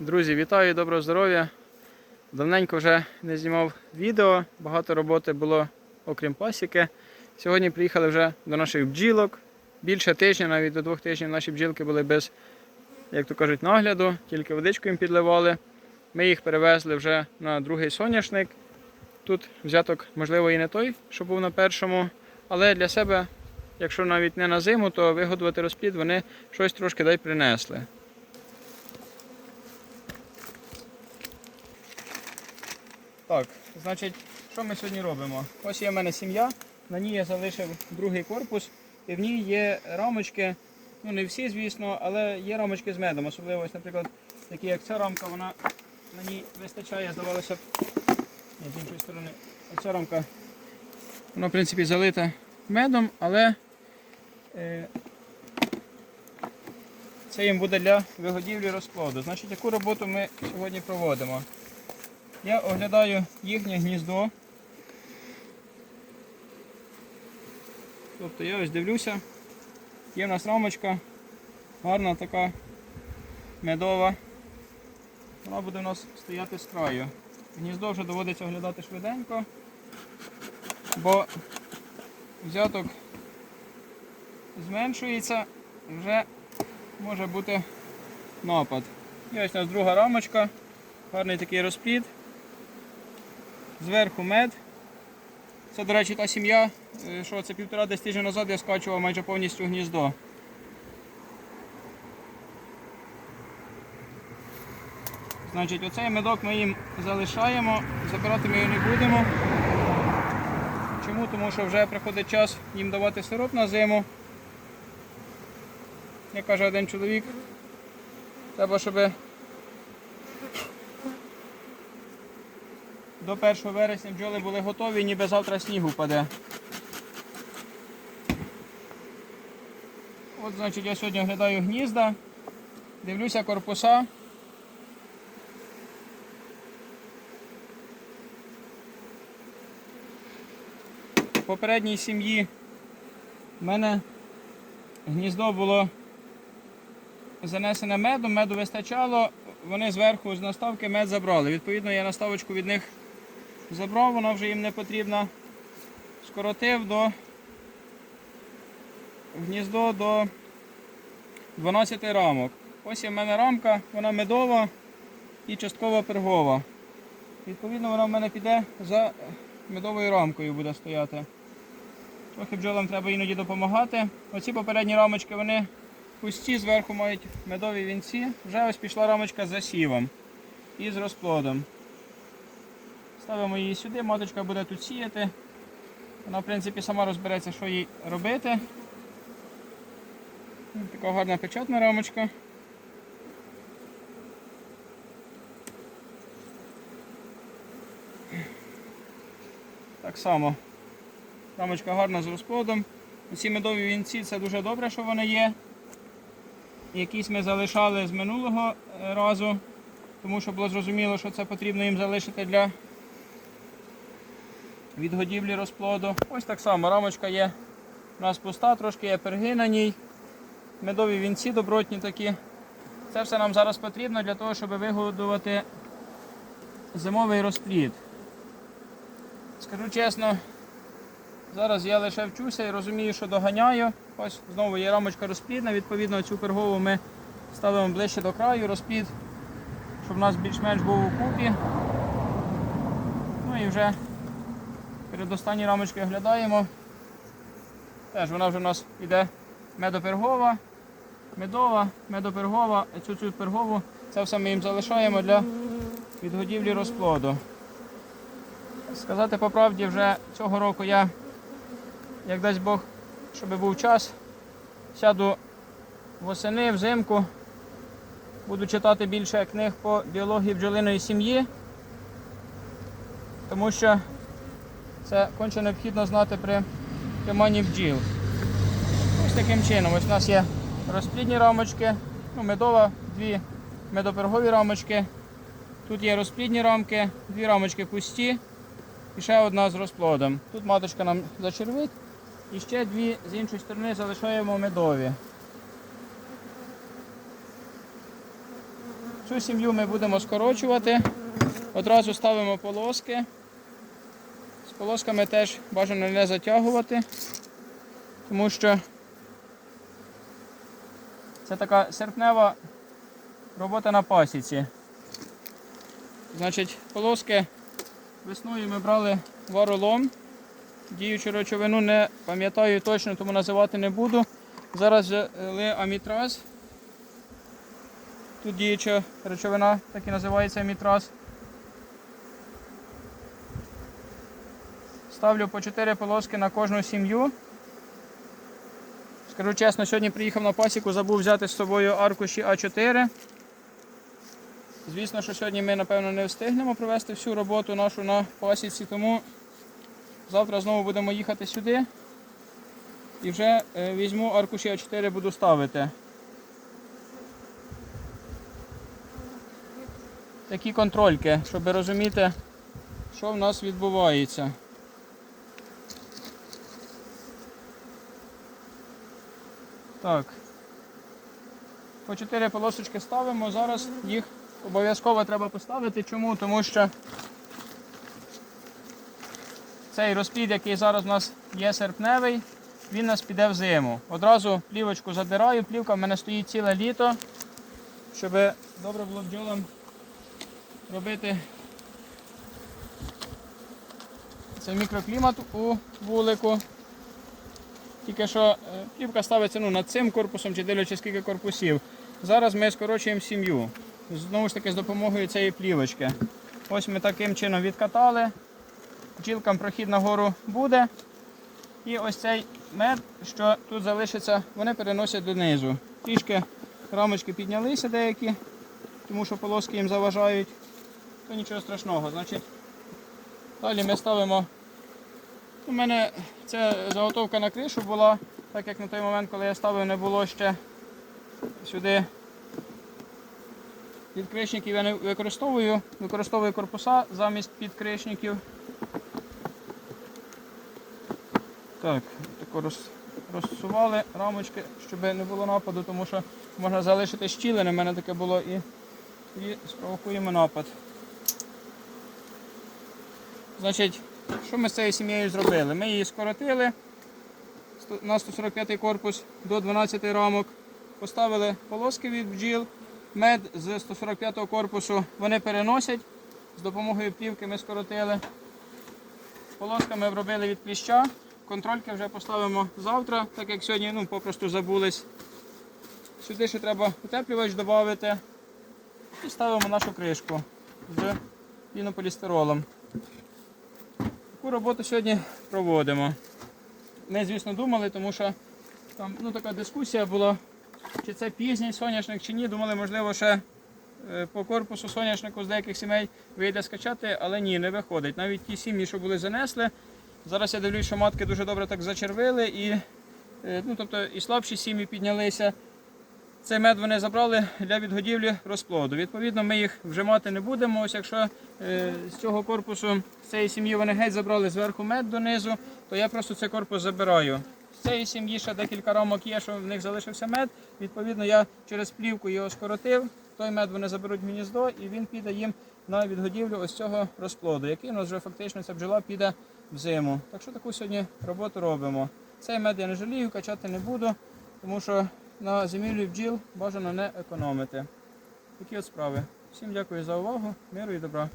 Друзі, вітаю, доброго здоров'я. Давненько вже не знімав відео, багато роботи було, окрім пасіки. Сьогодні приїхали вже до наших бджілок. Більше тижня, навіть до двох тижнів наші бджілки були без, як то кажуть, нагляду, тільки водичку їм підливали. Ми їх перевезли вже на другий соняшник. Тут взяток, можливо, і не той, що був на першому, але для себе, якщо навіть не на зиму, то вигодувати розплід вони щось трошки дай принесли. Так, значить, що ми сьогодні робимо? Ось є в мене сім'я, на ній я залишив другий корпус, і в ній є рамочки, ну не всі, звісно, але є рамочки з медом. Особливо, ось, наприклад, такі як ця рамка, вона на ній вистачає, здавалося б. З іншої сторони, оця рамка, вона, в принципі, залита медом, але е, це їм буде для вигодівлі розкладу. Значить, яку роботу ми сьогодні проводимо? Я оглядаю їхнє гніздо. Тобто я ось дивлюся. Є в нас рамочка, гарна така медова. Вона буде у нас стояти з краю. Гніздо вже доводиться оглядати швиденько, бо взяток зменшується, вже може бути напад. І ось у нас друга рамочка, гарний такий розплід. Зверху мед. Це, до речі, та сім'я, е, що це півтора десь тижня назад я скачував майже повністю гніздо. Значить, оцей медок ми їм залишаємо, забирати ми його не будемо. Чому? Тому що вже приходить час їм давати сироп на зиму. Як каже один чоловік, треба, щоб до 1 вересня бджоли були готові, ніби завтра сніг упаде. От, значить, я сьогодні оглядаю гнізда, дивлюся корпуса. В попередній сім'ї в мене гніздо було занесене медом, меду вистачало, вони зверху з наставки мед забрали. Відповідно, я наставочку від них забрав, вона вже їм не потрібна. Скоротив до гніздо до 12 рамок. Ось є в мене рамка, вона медова і частково пергова. Відповідно, вона в мене піде за медовою рамкою буде стояти. Трохи бджолам треба іноді допомагати. Оці попередні рамочки вони пусті, зверху мають медові вінці. Вже ось пішла рамочка з засівом і з розплодом. Ставимо її сюди, маточка буде тут сіяти. Вона, в принципі, сама розбереться, що їй робити. Така гарна печатна рамочка. Так само. Рамочка гарна з розплодом. Ці медові вінці це дуже добре, що вони є. Якісь ми залишали з минулого е, разу, тому що було зрозуміло, що це потрібно їм залишити для відгодівлі розплоду. Ось так само рамочка є у нас пуста, трошки є перги на ній. Медові вінці добротні такі. Це все нам зараз потрібно для того, щоб вигодувати зимовий розплід. Скажу чесно, зараз я лише вчуся і розумію, що доганяю. Ось знову є рамочка розплідна, відповідно цю пергову ми ставимо ближче до краю розплід, щоб у нас більш-менш був у купі. Ну і вже перед останньою рамочкою оглядаємо. Теж вона вже у нас йде медопергова, медова, медопергова, цю цю пергову це все ми їм залишаємо для відгодівлі розплоду. Сказати по правді, вже цього року я, як дасть Бог, щоб був час, сяду восени, взимку, буду читати більше книг по біології бджолиної сім'ї, тому що це конче необхідно знати при триманні бджіл. Ось таким чином. Ось у нас є розплідні рамочки, ну, медова, дві медопергові рамочки. Тут є розплідні рамки, дві рамочки пусті і ще одна з розплодом. Тут маточка нам зачервить і ще дві з іншої сторони залишаємо медові. Цю сім'ю ми будемо скорочувати. Одразу ставимо полоски. Полосками теж бажано не затягувати, тому що це така серпнева робота на пасіці. Значить, полоски весною ми брали варолом. Діючу речовину не пам'ятаю точно, тому називати не буду. Зараз взяли амітраз. Тут діюча речовина, так і називається амітраз. Ставлю по 4 полоски на кожну сім'ю. Скажу чесно, сьогодні приїхав на пасіку, забув взяти з собою аркуші А4. Звісно, що сьогодні ми, напевно, не встигнемо провести всю роботу нашу на пасіці, тому завтра знову будемо їхати сюди і вже е, візьму аркуші А4 буду ставити. Такі контрольки, щоб розуміти, що в нас відбувається. Так. По 4 полосочки ставимо. Зараз їх обов'язково треба поставити. Чому? Тому що цей розплід, який зараз у нас є серпневий, він нас піде в зиму. Одразу плівочку задираю, плівка в мене стоїть ціле літо, щоб добре було бджолам робити цей мікроклімат у вулику. Тільки що е, плівка ставиться ну, над цим корпусом чи дивлячись скільки корпусів. Зараз ми скорочуємо сім'ю. Знову ж таки з допомогою цієї плівочки. Ось ми таким чином відкатали. Бджілкам прохід нагору буде. І ось цей мед, що тут залишиться, вони переносять донизу. Трішки рамочки піднялися деякі, тому що полоски їм заважають. То нічого страшного. Значить, Далі ми ставимо у мене ця заготовка на кришу була, так як на той момент, коли я ставив, не було ще сюди підкришників я не використовую, використовую корпуса замість підкришників. Так, тако роз, розсували рамочки, щоб не було нападу, тому що можна залишити щілини, у мене таке було і, і спровокуємо напад. Значить, що ми з цією сім'єю зробили? Ми її скоротили на 145 корпус до 12 рамок, поставили полоски від бджіл, мед з 145 корпусу вони переносять. З допомогою плівки ми скоротили. Полоска ми обробили від кліща. Контрольки вже поставимо завтра, так як сьогодні ну, попросту забулись. Сюди ще треба утеплювач додати. І ставимо нашу кришку з пінополістиролом. Таку роботу сьогодні проводимо. Ми, звісно, думали, тому що там ну, така дискусія була, чи це пізній соняшник, чи ні. Думали, можливо, ще е, по корпусу соняшнику з деяких сімей вийде скачати, але ні, не виходить. Навіть ті сім'ї, що були занесли. Зараз я дивлюсь, що матки дуже добре так зачервили і, е, ну, тобто, і слабші сім'ї піднялися. Цей мед вони забрали для відгодівлі розплоду. Відповідно, ми їх вже мати не будемо. Ось якщо е, з цього корпусу з цієї сім'ї вони геть забрали зверху мед донизу, то я просто цей корпус забираю. З цієї сім'ї ще декілька рамок є, що в них залишився мед. Відповідно, я через плівку його скоротив. Той мед вони заберуть в гніздо і він піде їм на відгодівлю ось цього розплоду, який у нас вже фактично ця бджола піде в зиму. Так що таку сьогодні роботу робимо. Цей мед я не жалію, качати не буду, тому що на зимівлі бджіл бажано не економити. Такі от справи. Всім дякую за увагу, миру і добра.